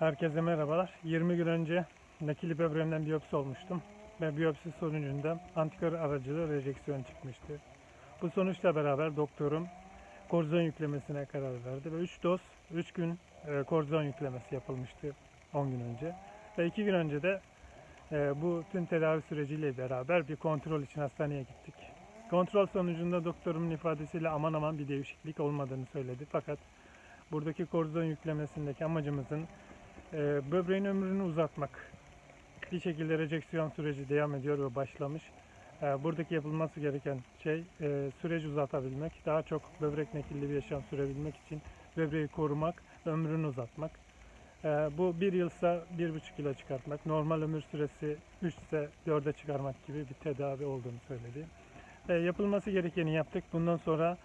Herkese merhabalar. 20 gün önce nakili böbreğimden biyopsi olmuştum ve biyopsi sonucunda antikor aracılı rejeksiyon çıkmıştı. Bu sonuçla beraber doktorum korzon yüklemesine karar verdi ve 3 doz 3 gün e, korzon yüklemesi yapılmıştı 10 gün önce. Ve 2 gün önce de e, bu tüm tedavi süreciyle beraber bir kontrol için hastaneye gittik. Kontrol sonucunda doktorumun ifadesiyle aman aman bir değişiklik olmadığını söyledi. Fakat buradaki korzon yüklemesindeki amacımızın e, böbreğin ömrünü uzatmak. Bir şekilde rejeksiyon süreci devam ediyor ve başlamış. E, buradaki yapılması gereken şey e, süreci uzatabilmek. Daha çok böbrek nakilli bir yaşam sürebilmek için böbreği korumak, ömrünü uzatmak. E, bu bir yılsa bir buçuk yıla çıkartmak. Normal ömür süresi 3 ise 4'e çıkarmak gibi bir tedavi olduğunu söyledi. E, yapılması gerekeni yaptık. Bundan sonra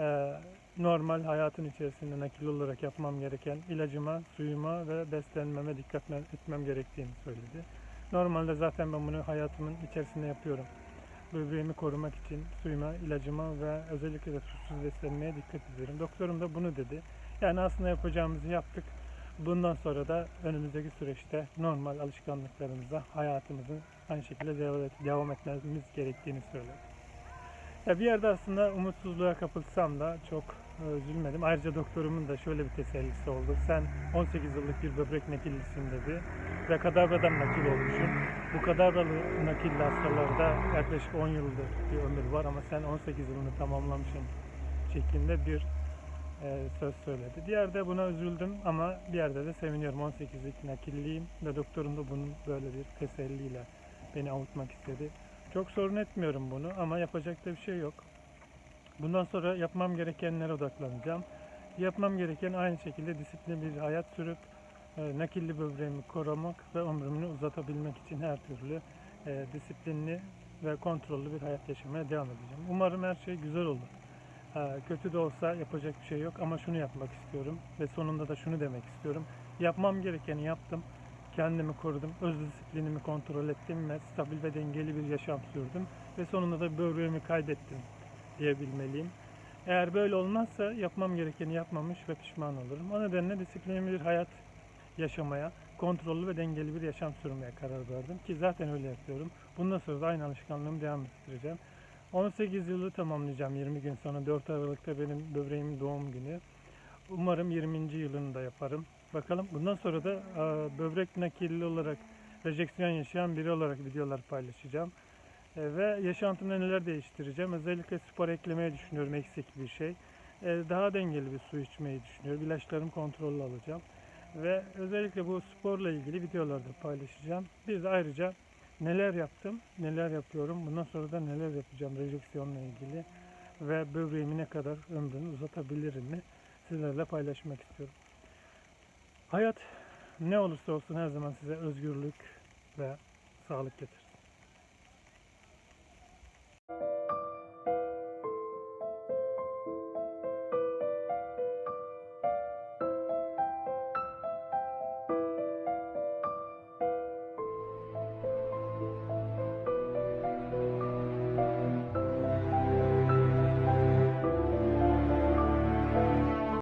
e, normal hayatın içerisinde nakil olarak yapmam gereken ilacıma, suyuma ve beslenmeme dikkat etmem gerektiğini söyledi. Normalde zaten ben bunu hayatımın içerisinde yapıyorum. Böbreğimi korumak için suyuma, ilacıma ve özellikle de susuz beslenmeye dikkat ediyorum. Doktorum da bunu dedi. Yani aslında yapacağımızı yaptık. Bundan sonra da önümüzdeki süreçte normal alışkanlıklarımıza, hayatımızı aynı şekilde devam etmemiz gerektiğini söyledi. Ya bir yerde aslında umutsuzluğa kapılsam da çok e, üzülmedim. Ayrıca doktorumun da şöyle bir tesellisi oldu. Sen 18 yıllık bir böbrek nakillisin dedi. Ve kadavradan nakil olmuşsun. Bu kadavralı nakilli hastalarda yaklaşık 10 yıldır bir ömür var ama sen 18 yılını tamamlamışsın şeklinde bir e, söz söyledi. Bir yerde buna üzüldüm ama bir yerde de seviniyorum. 18'lik nakilliyim ve doktorum da bunun böyle bir teselliyle beni avutmak istedi. Çok sorun etmiyorum bunu ama yapacak da bir şey yok. Bundan sonra yapmam gerekenlere odaklanacağım. Yapmam gereken aynı şekilde disiplinli bir hayat sürüp e, nakilli böbreğimi korumak ve ömrümü uzatabilmek için her türlü e, disiplinli ve kontrollü bir hayat yaşamaya devam edeceğim. Umarım her şey güzel olur. E, kötü de olsa yapacak bir şey yok ama şunu yapmak istiyorum ve sonunda da şunu demek istiyorum. Yapmam gerekeni yaptım. Kendimi korudum, öz disiplinimi kontrol ettim ve stabil ve dengeli bir yaşam sürdüm ve sonunda da böbreğimi kaydettim diyebilmeliyim. Eğer böyle olmazsa yapmam gerekeni yapmamış ve pişman olurum. O nedenle disiplinli bir hayat yaşamaya, kontrollü ve dengeli bir yaşam sürmeye karar verdim ki zaten öyle yapıyorum. Bundan sonra da aynı alışkanlığımı devam ettireceğim. 18 yılı tamamlayacağım 20 gün sonra 4 Aralık'ta benim böbreğimin doğum günü. Umarım 20. yılını da yaparım. Bakalım bundan sonra da e, böbrek nakilli olarak rejeksiyon yaşayan biri olarak videolar paylaşacağım. E, ve yaşantımda neler değiştireceğim. Özellikle spor eklemeyi düşünüyorum eksik bir şey. E, daha dengeli bir su içmeyi düşünüyorum. İlaçlarımı kontrollü alacağım. Ve özellikle bu sporla ilgili videolarda paylaşacağım. Bir de ayrıca neler yaptım, neler yapıyorum, bundan sonra da neler yapacağım rejeksiyonla ilgili ve böbreğimi ne kadar ömrünü uzatabilirim mi sizlerle paylaşmak istiyorum. Hayat ne olursa olsun her zaman size özgürlük ve sağlık getirir.